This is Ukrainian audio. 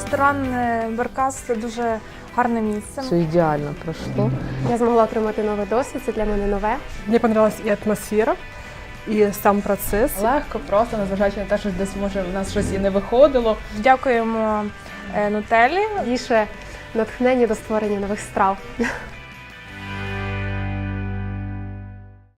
ресторан е, Беркас це дуже гарне місце. Все ідеально пройшло. Я змогла отримати новий досвід, це для мене нове. Мені подобалася і атмосфера, і сам процес. Легко, просто незважаючи на те, що десь може в нас щось і не виходило. Дякуємо е, Нутелі. Більше натхнення до створення нових страв.